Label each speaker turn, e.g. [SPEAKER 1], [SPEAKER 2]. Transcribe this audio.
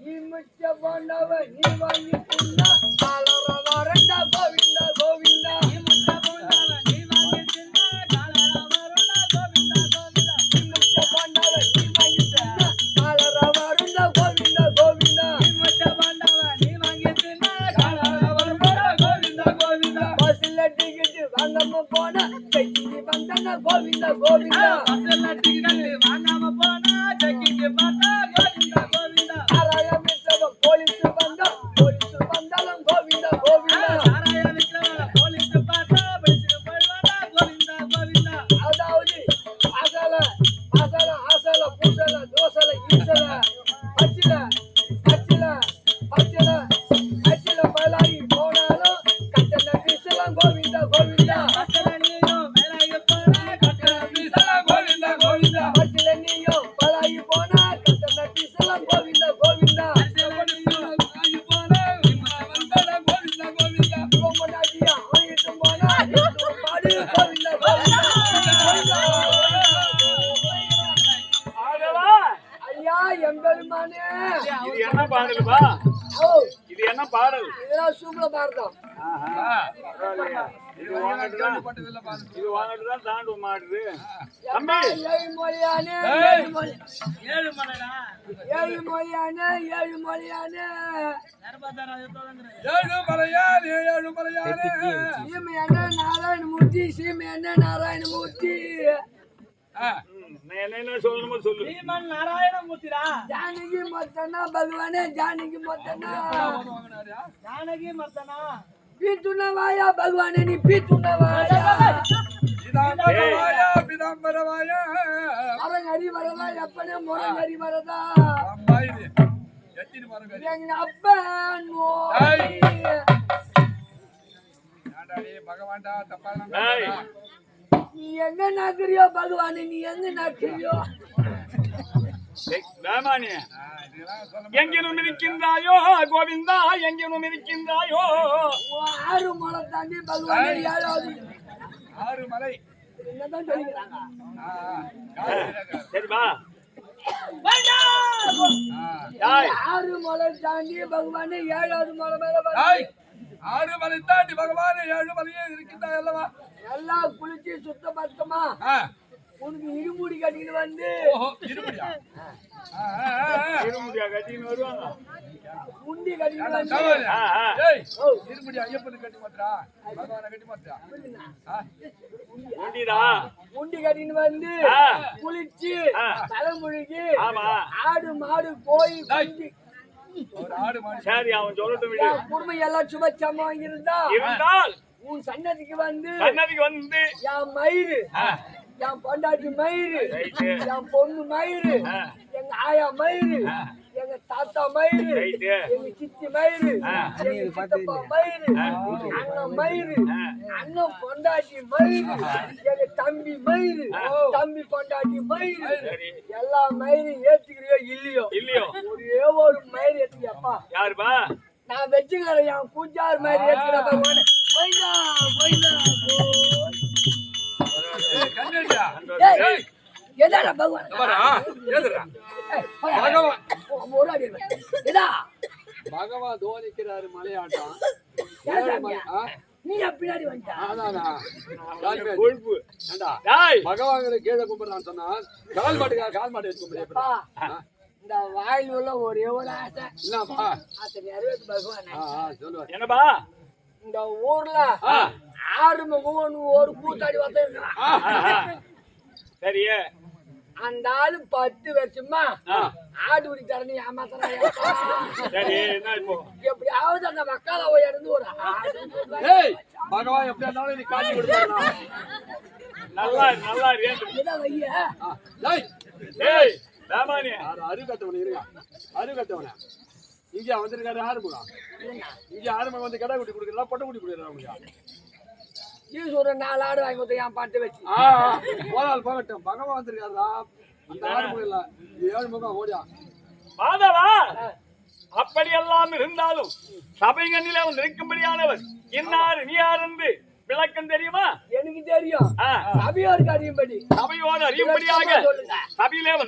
[SPEAKER 1] நீ முச்ச போனவ நீ வாங்கி கோவிந்தா. கோவிந்தா பஸ்ல டிக்கெட் வாங்காம போனா கைக்கு வந்தா ஐயா எம்பெருமானே
[SPEAKER 2] இது என்ன பாடலுப்பா இது என்ன பாடல்?
[SPEAKER 1] இதெல்லாம் சூப்பரா
[SPEAKER 2] பரவாயில்லையா? இது வாங்கிட்டு தாண்டு மாடுது தம்பி
[SPEAKER 1] ஏழு மொழியானே ஏழு ஏழு மலைடா ஏழு மொழியானே ஏழு மொழியானே
[SPEAKER 3] ஏழுமலையானே, ஏழுமலையானே.
[SPEAKER 1] சீமையான நாராயணமூர்த்தி சீமையான நாராயணமூர்த்தி.
[SPEAKER 3] ஆ,
[SPEAKER 2] ம், நான் என்ன என்ன சொல்லணுமோ சொல்லு.
[SPEAKER 1] ஜானகி மத்தனா பகவானே ஜானகி மத்தனா? ஜானகி மத்தனா? பீத்துனவாயா பகவானே நீ பீத்துனவாயா
[SPEAKER 3] பிதாம்பரவாயா, பிதாம்பரவாயா.
[SPEAKER 1] மரங்கரி வரதா எப்பனே முரங்கரி வரதா
[SPEAKER 3] அம்மா இது. எத்தனை மரம் கறி?
[SPEAKER 1] எங்க அப்பன்
[SPEAKER 3] டேய், பகவான்டா.
[SPEAKER 1] நீ எங்க பகவானே நீ எங்க
[SPEAKER 2] இருக்கின்றாயோ கோவிந்தா இருக்கின்றாயோ
[SPEAKER 1] உன் ஆறு மலை தாண்டி பகவானே ஏழாவது
[SPEAKER 3] ஆறு மலை.
[SPEAKER 1] என்னதான் சொல்லிக்கிறாங்க? ஆறு மலை தாண்டி பகவானே ஏழாவது மலை மேல
[SPEAKER 3] ஆறு மலை தாண்டி பகவானே ஏழு மலையே இருக்கின்றா அல்லவா?
[SPEAKER 1] எல்லாம் குளிச்சு சுத்தபத்தமா
[SPEAKER 3] ஆ,
[SPEAKER 1] உனக்கு இருமுடி கட்டிட்டு வந்து.
[SPEAKER 3] இருமுடியா.
[SPEAKER 2] இருமுடியா கட்டின்னு வருவாங்க.
[SPEAKER 3] இருமுடி ஐயப்பனுக்கு கட்டி மாத்திரா பகவானை கட்டி மாத்திரா ஆ,
[SPEAKER 2] உண்டிடா
[SPEAKER 1] முண்டி கட்டிட்டு வந்து. குளிச்சு. தலைமுழுகி ஆடு மாடு
[SPEAKER 3] மாடு
[SPEAKER 2] சரி அவன் சொல்லட்டும்
[SPEAKER 1] குடும்பம் எல்லாம் சுபச்சமா வாங்கியிருந்தா
[SPEAKER 2] இருந்தால்
[SPEAKER 1] உன் சன்னதிக்கு வந்து
[SPEAKER 2] சன்னதிக்கு வந்து
[SPEAKER 1] என் மயிறு. என் பொண்டாட்டி மயிறு. என் பொண்ணு மயிறு. எங்க ஆயா மயிறு. எங்க தாத்தா மயிறு. எங்க சித்தி மயிறு. எங்க சித்தப்பா மயிறு அண்ணன் மயிறு அண்ணன் பொண்டாட்டி மயிறு எங்க தம்பி மயிறு தம்பி பொண்டாட்டி மயிறு
[SPEAKER 2] சரி.
[SPEAKER 1] எல்லா மயிரும் ஏத்துக்கிறியோ இல்லையோ?
[SPEAKER 2] இல்லையோ.
[SPEAKER 1] ஒரே ஒரு மயிர் ஏத்துக்கியப்பா
[SPEAKER 2] யாருப்பா?
[SPEAKER 1] நான் வச்சுக்கிறேன் என் பூஜார் மயிர் ஏத்துக்கிற பகவான் போய்டா போய்டா போய் என்னடா பகவான்?
[SPEAKER 3] பகவான். தோனிக்கிறாரு மலையாட்டம். பகவான்களை கீழே கும்பிடுறான்னு சொன்னா கால் மாட்டுக்கா கால் மாட்டு வச்சு கும்பிடு
[SPEAKER 1] அப்பா, இந்த வாயில் உள்ள ஒரே ஒரு ஆசை.
[SPEAKER 3] என்னப்பா?
[SPEAKER 1] ஆசை நிறைவேற்று பகவானே.
[SPEAKER 3] சொல்லுவார்.
[SPEAKER 2] என்னப்பா?
[SPEAKER 1] இந்த ஊர்ல ஆறு முகம் ஒரு கூத்தாடி வந்து இருக்கிறான்
[SPEAKER 2] ஆஹா. சரி
[SPEAKER 1] அந்த ஆளு பத்து வருஷமா. ஆடு
[SPEAKER 2] சரி என்ன இப்போ?
[SPEAKER 1] எப்படியாவது அந்த மக்கால போய் இருந்து ஒரு ஆடு
[SPEAKER 3] ஏய் பகவான் எப்படி இருந்தாலும் நீ காட்டி கொடுத்தா
[SPEAKER 2] நல்லா நல்லா
[SPEAKER 3] அருகட்டவன இருங்க. அருகட்டவன இங்க வந்திருக்காரு கூட இங்க யாருமே வந்து கடை குட்டி கொடுக்குறா பொட்டை குட்டி கொடுக்குறா அவங்க
[SPEAKER 1] ஈஸ்வர நாலு ஆடு வாங்கி கொடுத்த என் பாட்டு வச்சு.
[SPEAKER 3] போதால் போகட்டும். பகவான் வந்திருக்காருடா. அந்த இல்ல இது ஏழு முகம் ஓடியா?
[SPEAKER 2] மாதவா அப்படியெல்லாம் இருந்தாலும் சபைகளிலே வந்து இருக்கும்படியானவர் இன்னார் நீ யார் என்று விளக்கம் தெரியுமா?
[SPEAKER 1] எனக்கு தெரியும். சபையோருக்கு அறியும்படி.
[SPEAKER 2] சபையோடு அறியும்படியாக
[SPEAKER 1] சொல்லுங்க.
[SPEAKER 2] சபையிலே வந்து